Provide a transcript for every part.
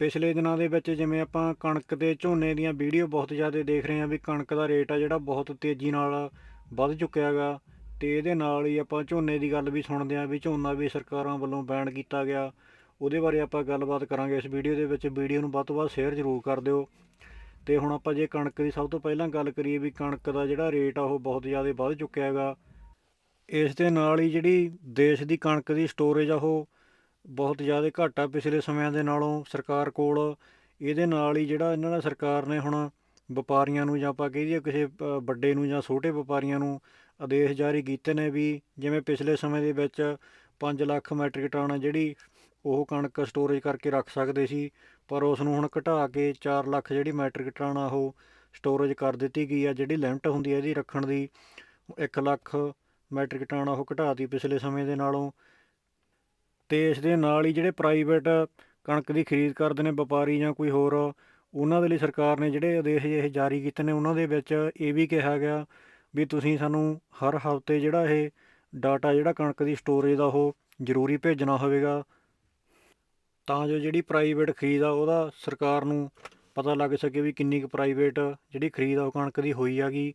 ਪਿਛਲੇ ਦਿਨਾਂ ਦੇ ਵਿੱਚ ਜਿਵੇਂ ਆਪਾਂ ਕਣਕ ਤੇ ਝੋਨੇ ਦੀਆਂ ਵੀਡੀਓ ਬਹੁਤ ਜ਼ਿਆਦਾ ਦੇਖ ਰਹੇ ਹਾਂ ਵੀ ਕਣਕ ਦਾ ਰੇਟ ਆ ਜਿਹੜਾ ਬਹੁਤ ਤੇਜ਼ੀ ਨਾਲ ਵੱਧ ਚੁੱਕਿਆ ਹੈਗਾ ਤੇ ਇਹਦੇ ਨਾਲ ਹੀ ਆਪਾਂ ਝੋਨੇ ਦੀ ਗੱਲ ਵੀ ਸੁਣਦੇ ਹਾਂ ਵੀ ਝੋਨਾ ਵੀ ਸਰਕਾਰਾਂ ਵੱਲੋਂ ਬੈਨ ਕੀਤਾ ਗਿਆ। ਉਹਦੇ ਬਾਰੇ ਆਪਾਂ ਗੱਲਬਾਤ ਕਰਾਂਗੇ ਇਸ ਵੀਡੀਓ ਦੇ ਵਿੱਚ। ਵੀਡੀਓ ਨੂੰ ਵੱਧ ਤੋਂ ਵੱਧ ਸ਼ੇਅਰ ਜ਼ਰੂਰ ਕਰ ਦਿਓ। ਤੇ ਹੁਣ ਆਪਾਂ ਜੇ ਕਣਕ ਦੀ ਸਭ ਤੋਂ ਪਹਿਲਾਂ ਗੱਲ ਕਰੀਏ ਵੀ ਕਣਕ ਦਾ ਜਿਹੜਾ ਰੇਟ ਆ ਉਹ ਬਹੁਤ ਜ਼ਿਆਦਾ ਵੱਧ ਚੁੱਕਿਆ ਹੈਗਾ। ਇਸ ਦੇ ਨਾਲ ਹੀ ਜਿਹੜੀ ਦੇਸ਼ ਦੀ ਕਣਕ ਦੀ ਸਟੋਰੇਜ ਆ ਉਹ ਬਹੁਤ ਜ਼ਿਆਦਾ ਘੱਟ ਆ ਪਿਛਲੇ ਸਮਿਆਂ ਦੇ ਨਾਲੋਂ ਸਰਕਾਰ ਕੋਲ, ਇਹਦੇ ਨਾਲ ਹੀ ਜਿਹੜਾ ਇਹਨਾਂ ਨੇ ਸਰਕਾਰ ਨੇ ਹੁਣ ਵਪਾਰੀਆਂ ਨੂੰ ਜਾਂ ਆਪਾਂ ਕਹਿ ਕਿਸੇ ਵੱਡੇ ਨੂੰ ਜਾਂ ਛੋਟੇ ਵਪਾਰੀਆਂ ਨੂੰ ਆਦੇਸ਼ ਜਾਰੀ ਕੀਤੇ ਨੇ ਵੀ ਜਿਵੇਂ ਪਿਛਲੇ ਸਮੇਂ ਦੇ ਵਿੱਚ 5 ਲੱਖ ਮੈਟ੍ਰਿਕ ਟਨ ਜਿਹੜੀ ਉਹ ਕਣਕ ਸਟੋਰੇਜ ਕਰਕੇ ਰੱਖ ਸਕਦੇ ਸੀ, ਪਰ ਉਸ ਨੂੰ ਹੁਣ ਘਟਾ ਕੇ 4 ਲੱਖ ਜਿਹੜੀ ਮੈਟ੍ਰਿਕ ਟਨ ਆ ਉਹ ਸਟੋਰੇਜ ਕਰ ਦਿੱਤੀ ਗਈ ਆ, ਜਿਹੜੀ ਲਿਮਟ ਹੁੰਦੀ ਹੈ ਇਹਦੀ ਰੱਖਣ ਦੀ 1 ਲੱਖ ਮੈਟ੍ਰਿਕ ਟਨ ਉਹ ਘਟਾਤੀ ਪਿਛਲੇ ਸਮੇਂ ਦੇ ਨਾਲੋਂ। ਅਤੇ ਇਸ ਦੇ ਨਾਲ ਹੀ ਜਿਹੜੇ ਪ੍ਰਾਈਵੇਟ ਕਣਕ ਦੀ ਖਰੀਦ ਕਰਦੇ ਨੇ, ਵਪਾਰੀ ਜਾਂ ਕੋਈ ਹੋਰ, ਉਹਨਾਂ ਦੇ ਲਈ ਸਰਕਾਰ ਨੇ ਜਿਹੜੇ ਆਦੇਸ਼ ਇਹ ਜਾਰੀ ਕੀਤੇ ਨੇ, ਉਹਨਾਂ ਦੇ ਵਿੱਚ ਇਹ ਵੀ ਕਿਹਾ ਗਿਆ ਵੀ ਤੁਸੀਂ ਸਾਨੂੰ ਹਰ ਹਫ਼ਤੇ ਜਿਹੜਾ ਇਹ ਡਾਟਾ ਜਿਹੜਾ ਕਣਕ ਦੀ ਸਟੋਰੇਜ ਦਾ ਉਹ ਜ਼ਰੂਰੀ ਭੇਜਣਾ ਹੋਵੇਗਾ। ਤਾਂ ਜੋ ਜਿਹੜੀ ਪ੍ਰਾਈਵੇਟ ਖਰੀਦ ਆ, ਉਹਦਾ ਸਰਕਾਰ ਨੂੰ ਪਤਾ ਲੱਗ ਸਕੇ ਵੀ ਕਿੰਨੀ ਕੁ ਪ੍ਰਾਈਵੇਟ ਜਿਹੜੀ ਖਰੀਦ ਆ, ਉਹ ਕਣਕ ਦੀ ਹੋਈ ਹੈਗੀ।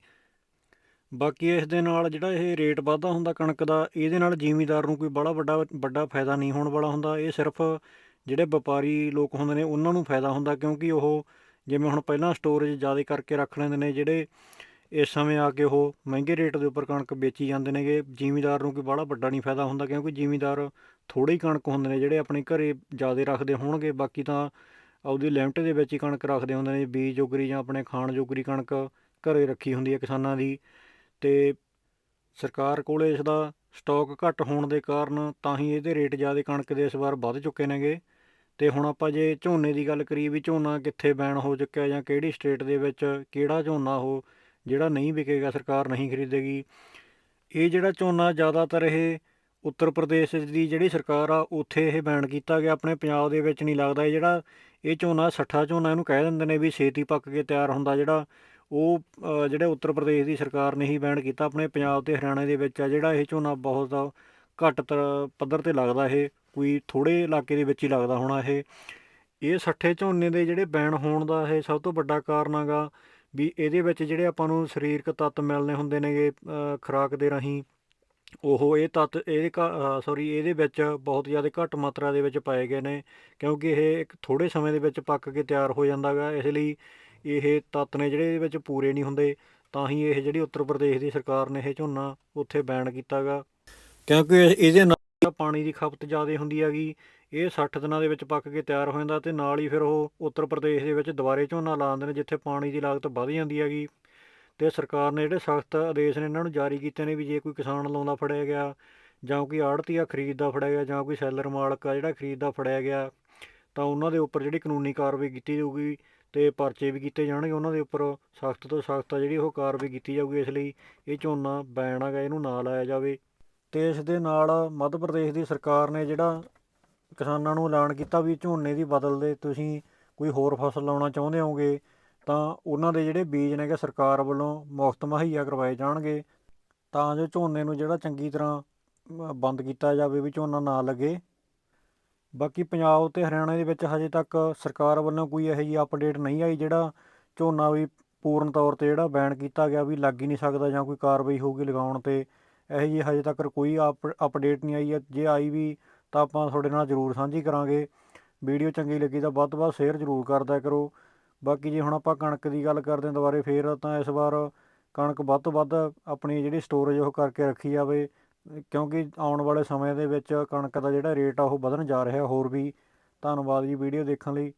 ਬਾਕੀ ਇਸ ਦੇ ਨਾਲ ਜਿਹੜਾ ਇਹ ਰੇਟ ਵਾਧਾ ਹੁੰਦਾ ਕਣਕ ਦਾ, ਇਹਦੇ ਨਾਲ ਜ਼ਿਮੀਂਦਾਰ ਨੂੰ ਕੋਈ ਬੜਾ ਵੱਡਾ ਵੱਡਾ ਫਾਇਦਾ ਨਹੀਂ ਹੋਣ ਵਾਲਾ ਹੁੰਦਾ। ਇਹ ਸਿਰਫ ਜਿਹੜੇ ਵਪਾਰੀ ਲੋਕ ਹੁੰਦੇ ਨੇ, ਉਹਨਾਂ ਨੂੰ ਫਾਇਦਾ ਹੁੰਦਾ ਕਿਉਂਕਿ ਉਹ ਜਿਵੇਂ ਹੁਣ ਪਹਿਲਾਂ ਸਟੋਰੇਜ ਜ਼ਿਆਦਾ ਕਰਕੇ ਰੱਖ ਲੈਂਦੇ ਨੇ, ਜਿਹੜੇ ਇਸ ਸਮੇਂ ਆ ਕੇ ਉਹ ਮਹਿੰਗੇ ਰੇਟ ਦੇ ਉੱਪਰ ਕਣਕ ਵੇਚੀ ਜਾਂਦੇ ਨੇਗੇ, ਜ਼ਿਮੀਂਦਾਰ ਨੂੰ ਕੋਈ ਬੜਾ ਵੱਡਾ ਨਹੀਂ ਫਾਇਦਾ ਹੁੰਦਾ ਕਿਉਂਕਿ ਜ਼ਿਮੀਂਦਾਰ ਥੋੜੇ ਹੀ ਕਣਕ ਹੁੰਦੇ ਨੇ, ਜਿਹੜੇ ਆਪਣੇ ਘਰੇ ਜ਼ਿਆਦਾ ਰੱਖਦੇ ਹੋਣਗੇ, ਬਾਕੀ ਤਾਂ ਆਪਦੀ ਲਿਮਟ ਦੇ ਵਿੱਚ ਹੀ ਕਣਕ ਰੱਖਦੇ ਹੁੰਦੇ ਨੇ, ਬੀਜ ਜੋਗਰੀ ਜਾਂ ਆਪਣੇ ਖਾਣ ਜੋਗਰੀ ਕਣਕ ਘਰੇ ਰੱਖੀ ਹੁੰਦੀ ਹੈ ਕਿਸਾਨਾਂ ਦੀ। ਤੇ ਸਰਕਾਰ ਕੋਲ ਇਸ ਦਾ ਸਟਾਕ ਘੱਟ ਹੋਣ ਦੇ ਕਾਰਨ ਤਾਂ ਹੀ ਇਹਦੇ ਰੇਟ ਜ਼ਿਆਦਾ ਕਣਕ ਦੇ ਇਸ ਵਾਰ ਵੱਧ ਚੁੱਕੇ ਨੇਗੇ। ਅਤੇ ਹੁਣ ਆਪਾਂ ਜੇ ਝੋਨੇ ਦੀ ਗੱਲ ਕਰੀਏ ਵੀ ਝੋਨਾ ਕਿੱਥੇ ਬੈਨ ਹੋ ਚੁੱਕਿਆ ਜਾਂ ਕਿਹੜੀ ਸਟੇਟ ਦੇ ਵਿੱਚ ਕਿਹੜਾ ਝੋਨਾ ਉਹ ਜਿਹੜਾ ਨਹੀਂ ਵਿਕੇਗਾ, ਸਰਕਾਰ ਨਹੀਂ ਖਰੀਦੇਗੀ। ਇਹ ਜਿਹੜਾ ਝੋਨਾ ਜ਼ਿਆਦਾਤਰ ਇਹ ਉੱਤਰ ਪ੍ਰਦੇਸ਼ ਦੀ ਜਿਹੜੀ ਸਰਕਾਰ ਆ, ਉੱਥੇ ਇਹ ਬੈਨ ਕੀਤਾ ਗਿਆ। ਆਪਣੇ ਪੰਜਾਬ ਦੇ ਵਿੱਚ ਨਹੀਂ ਲੱਗਦਾ। ਇਹ ਜਿਹੜਾ ਇਹ ਝੋਨਾ ਸੱਠਾ ਝੋਨਾ ਇਹਨੂੰ ਕਹਿ ਦਿੰਦੇ ਨੇ ਵੀ ਛੇਤੀ ਪੱਕ ਕੇ ਤਿਆਰ ਹੁੰਦਾ। ਜਿਹੜਾ ਉਹ ਜਿਹੜੇ ਉੱਤਰ ਪ੍ਰਦੇਸ਼ ਦੀ ਸਰਕਾਰ ਨੇ ਹੀ ਬੈਨ ਕੀਤਾ ਆਪਣੇ ਪੰਜਾਬ ਤੇ ਹਰਿਆਣਾ ਦੇ ਵਿੱਚ ਆ, ਜਿਹੜਾ ਇਹ ਝੋਨਾ ਬਹੁਤ ਘੱਟ ਤ- ਪੱਧਰ ਤੇ ਲੱਗਦਾ ਇਹ, ਕੋਈ ਥੋੜੇ ਇਲਾਕੇ ਦੇ ਵਿੱਚ ਹੀ ਲੱਗਦਾ ਹੋਣਾ ਇਹ। ਇਹ ਸੱਠੇ ਝੋਨੇ ਦੇ ਜਿਹੜੇ ਬੈਨ ਹੋਣ ਦਾ ਇਹ ਸਭ ਤੋਂ ਵੱਡਾ ਕਾਰਨ ਹੈਗਾ ਵੀ ਇਹਦੇ ਵਿੱਚ ਜਿਹੜੇ ਆਪਾਂ ਨੂੰ ਸਰੀਰਕ ਤੱਤ ਮਿਲਨੇ ਹੁੰਦੇ ਨੇਗੇ ਖੁਰਾਕ ਦੇ ਰਾਹੀਂ, ਉਹ ਇਹ ਤੱਤ ਇਹ ਸੌਰੀ ਇਹਦੇ ਵਿੱਚ ਬਹੁਤ ਜ਼ਿਆਦਾ ਘੱਟ ਮਾਤਰਾ ਦੇ ਵਿੱਚ ਪਾਏ ਗਏ ਨੇ, ਕਿਉਂਕਿ ਇਹ ਇੱਕ ਥੋੜੇ ਸਮੇਂ ਦੇ ਵਿੱਚ ਪੱਕ ਕੇ ਤਿਆਰ ਹੋ ਜਾਂਦਾ ਗਾ ਇਸ ਲਈ ਇਹ ਤੱਤ ਨੇ ਜਿਹੜੇ ਇਹਦੇ ਵਿੱਚ ਪੂਰੇ ਨਹੀਂ ਹੁੰਦੇ, ਤਾਂ ਹੀ ਇਹ ਜਿਹੜੀ ਉੱਤਰ ਪ੍ਰਦੇਸ਼ ਦੀ ਸਰਕਾਰ ਨੇ ਇਹ ਝੋਨਾ ਉੱਥੇ ਬੈਨ ਕੀਤਾ ਗਾ। ਕਿਉਂਕਿ ਇਹ- ਇਹਦੇ ਨਾਲ ਪਾਣੀ ਦੀ ਖਪਤ ਜ਼ਿਆਦਾ ਹੁੰਦੀ ਹੈਗੀ, ਇਹ 60 ਦਿਨਾਂ ਦੇ ਵਿੱਚ ਪੱਕ ਕੇ ਤਿਆਰ ਹੋ ਜਾਂਦਾ ਤੇ ਨਾਲ ਹੀ ਫਿਰ ਉਹ ਉੱਤਰ ਪ੍ਰਦੇਸ਼ ਦੇ ਵਿੱਚ ਦੁਬਾਰੇ ਝੋਨਾ ਲਾ ਦਿੰਦੇ ਨੇ, ਜਿੱਥੇ ਪਾਣੀ ਦੀ ਲਾਗਤ ਵੱਧ ਜਾਂਦੀ ਹੈਗੀ। ਤੇ ਸਰਕਾਰ ਨੇ ਜਿਹੜੇ ਸਖਤ ਆਦੇਸ਼ ਨੇ ਇਹਨਾਂ ਨੂੰ ਜਾਰੀ ਕੀਤੇ ਨੇ ਵੀ ਜੇ ਕੋਈ ਕਿਸਾਨ ਲਾਉਂਦਾ ਫੜਿਆ ਗਿਆ, ਜਾਂ ਕੋਈ ਆੜਤੀਆ ਖਰੀਦਦਾ ਫੜਿਆ ਗਿਆ, ਜਾਂ ਕੋਈ ਸੈਲਰ ਮਾਲਕ ਆ ਜਿਹੜਾ ਖਰੀਦਦਾ ਫੜਿਆ ਗਿਆ, ਤਾਂ ਉਹਨਾਂ ਦੇ ਉੱਪਰ ਜਿਹੜੀ ਕਾਨੂੰਨੀ ਕਾਰਵਾਈ ਕੀਤੀ ਜਾਊਗੀ। ਅਤੇ ਪਰਚੇ ਵੀ ਕੀਤੇ ਜਾਣਗੇ ਉਹਨਾਂ ਦੇ ਉੱਪਰ। ਸਖਤ ਤੋਂ ਸਖਤ ਆ ਜਿਹੜੀ ਉਹ ਕਾਰਵਾਈ ਕੀਤੀ ਜਾਊਗੀ ਇਸ ਲਈ ਇਹ ਝੋਨਾ ਬੈਨ ਹੈਗਾ, ਇਹਨੂੰ ਨਾ ਲਾਇਆ ਜਾਵੇ। ਅਤੇ ਇਸ ਦੇ ਨਾਲ ਮੱਧ ਪ੍ਰਦੇਸ਼ ਦੀ ਸਰਕਾਰ ਨੇ ਜਿਹੜਾ ਕਿਸਾਨਾਂ ਨੂੰ ਐਲਾਨ ਕੀਤਾ ਵੀ ਝੋਨੇ ਦੀ ਬਦਲਦੇ ਤੁਸੀਂ ਕੋਈ ਹੋਰ ਫਸਲ ਲਾਉਣਾ ਚਾਹੁੰਦੇ ਹੋਗੇ ਤਾਂ ਉਹਨਾਂ ਦੇ ਜਿਹੜੇ ਬੀਜ ਨੇਗੇ ਸਰਕਾਰ ਵੱਲੋਂ ਮੁਫਤ ਮੁਹੱਈਆ ਕਰਵਾਏ ਜਾਣਗੇ। ਤਾਂ ਜੋ ਝੋਨੇ ਨੂੰ ਜਿਹੜਾ ਚੰਗੀ ਤਰ੍ਹਾਂ ਬੰਦ ਕੀਤਾ ਜਾਵੇ ਵੀ ਝੋਨਾ ਨਾ ਲੱਗੇ। ਬਾਕੀ ਪੰਜਾਬ ਤੇ ਹਰਿਆਣਾ ਦੇ ਵਿੱਚ ਹਜੇ ਤੱਕ ਸਰਕਾਰ ਵੱਲੋਂ ਕੋਈ ਇਹੋ ਜਿਹੀ ਅਪਡੇਟ ਨਹੀਂ ਆਈ ਜਿਹੜਾ ਝੋਨਾ ਵੀ ਪੂਰਨ ਤੌਰ ਤੇ ਜਿਹੜਾ ਬੈਨ ਕੀਤਾ ਗਿਆ ਵੀ ਲੱਗ ਹੀ ਨਹੀਂ ਸਕਦਾ ਜਾਂ ਕੋਈ ਕਾਰਵਾਈ ਹੋਊਗੀ ਲਗਾਉਣ ਤੇ, ਇਹੋ ਜਿਹੀ ਹਜੇ ਤੱਕ ਕੋਈ ਅਪਡੇਟ ਨਹੀਂ ਆਈ ਹੈ। ਜੇ ਆਈ ਵੀ ਤਾਂ ਆਪਾਂ ਤੁਹਾਡੇ ਨਾਲ ਜ਼ਰੂਰ ਸਾਂਝੀ ਕਰਾਂਗੇ। ਵੀਡੀਓ ਚੰਗੀ ਲੱਗੀ ਤਾਂ ਵੱਧ ਤੋਂ ਵੱਧ ਸ਼ੇਅਰ ਜ਼ਰੂਰ ਕਰਦਿਆ ਕਰੋ। ਬਾਕੀ ਜੇ ਹੁਣ ਆਪਾਂ ਕਣਕ ਦੀ ਗੱਲ ਕਰਦੇ ਹਾਂ ਦੁਬਾਰੇ ਫੇਰ ਤਾਂ ਇਸ ਵਾਰ ਕਣਕ ਵੱਧ ਤੋਂ ਵੱਧ ਆਪਣੀ ਜਿਹੜੀ ਸਟੋਰੇਜ ਉਹ ਕਰਕੇ ਰੱਖੀ ਜਾਵੇ। ਕਿਉਂਕਿ ਆਉਣ ਵਾਲੇ ਸਮੇਂ ਦੇ ਵਿੱਚ ਕਣਕ ਦਾ ਜਿਹੜਾ ਰੇਟ ਆ ਉਹ ਵਧਣ ਜਾ ਰਿਹਾ, ਹੋਰ ਵੀ। ਧੰਨਵਾਦ ਜੀ ਵੀਡੀਓ ਦੇਖਣ ਲਈ।